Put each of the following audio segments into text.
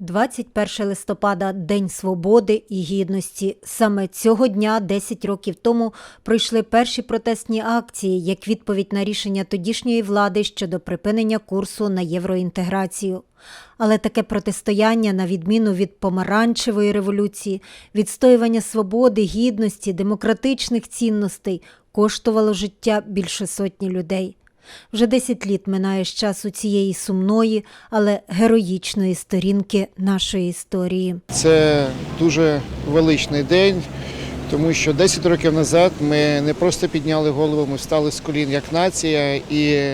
21 листопада День свободи і гідності. Саме цього дня, 10 років тому, пройшли перші протестні акції як відповідь на рішення тодішньої влади щодо припинення курсу на євроінтеграцію. Але таке протистояння, на відміну від помаранчевої революції, відстоювання свободи, гідності, демократичних цінностей, коштувало життя більше сотні людей. Вже 10 літ минає з часу цієї сумної, але героїчної сторінки нашої історії. Це дуже величний день, тому що 10 років назад ми не просто підняли голову, ми встали з колін як нація, і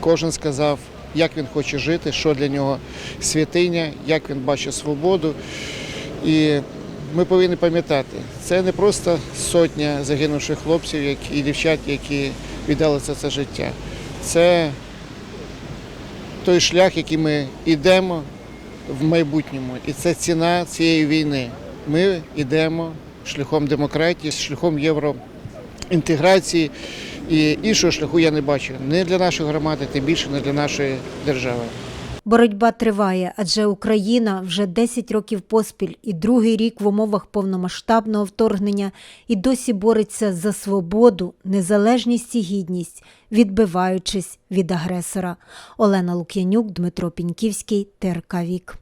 кожен сказав, як він хоче жити, що для нього святиня, як він бачить свободу. І ми повинні пам'ятати, це не просто сотня загинувших хлопців і дівчат, які віддали за це життя. Це той шлях, який ми йдемо в майбутньому. І це ціна цієї війни. Ми йдемо шляхом демократії, шляхом євроінтеграції. І іншого шляху я не бачу не для нашої громади, тим більше не для нашої держави. Боротьба триває, адже Україна вже 10 років поспіль і другий рік в умовах повномасштабного вторгнення і досі бореться за свободу, незалежність і гідність, відбиваючись від агресора. Олена Лук'янюк, Дмитро Піньківський, ТРК Вік.